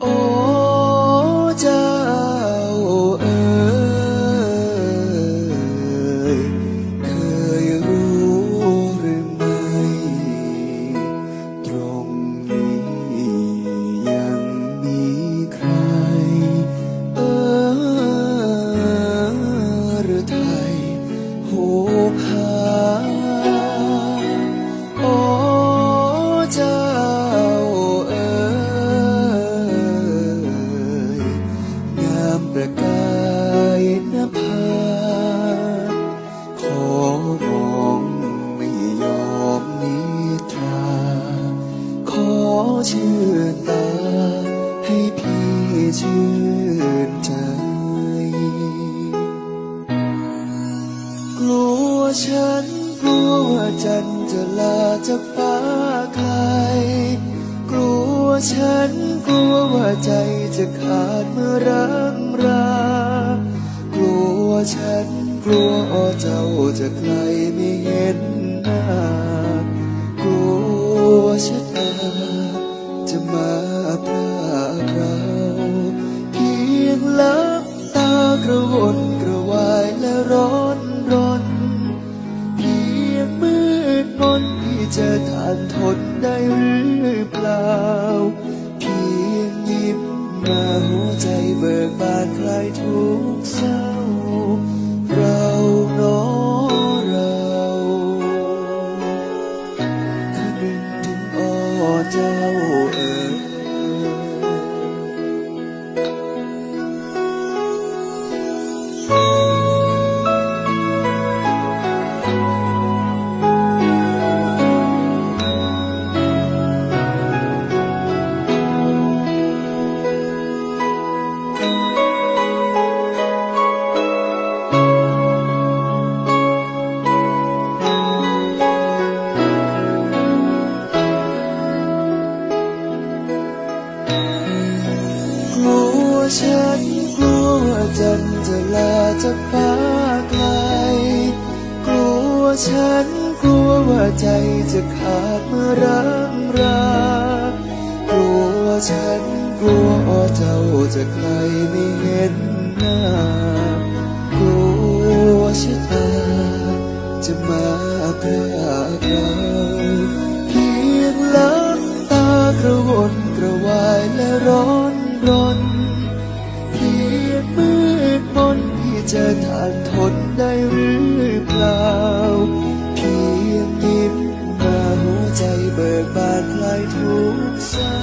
โอ้เจ้าเอ๋ยเคยรู้หรือไม่ ตรงนี้ยังมีใคร เออหรือไทยโห ฉันกลัวว่าจันจะลาจากฟ้าไกล กลัวฉันกลัวว่าใจจะขาดเมื่อรังรา กลัวฉันกลัวเจ้าจะไกลไม่เห็นหน้ากลัวชะตาจะมาพรากเราเพียงลับตากระวน จะทานทนได้หรือเปล่า เพียงยิ้มมาหัวใจเบิกบานคลายทุกเศร้า เราเน้อเราคนึงถึงอ้อเจ้า ฉันกลัวว่าจันจะลาจากฟ้าไกล กลัวฉันกลัวว่าใจจะขาดเมื่อรังรากลัวฉันกลัวเจ้าจะไกลไม่เห็นหน้ากลัวชะตาจะมาพรากเราเพียงลับตากระวนกระวายและร้อนรน จะทานทนได้หรือเปล่า เพียงยิ้มมาหัวใจเบิกบานคลายทุกข์เศร้า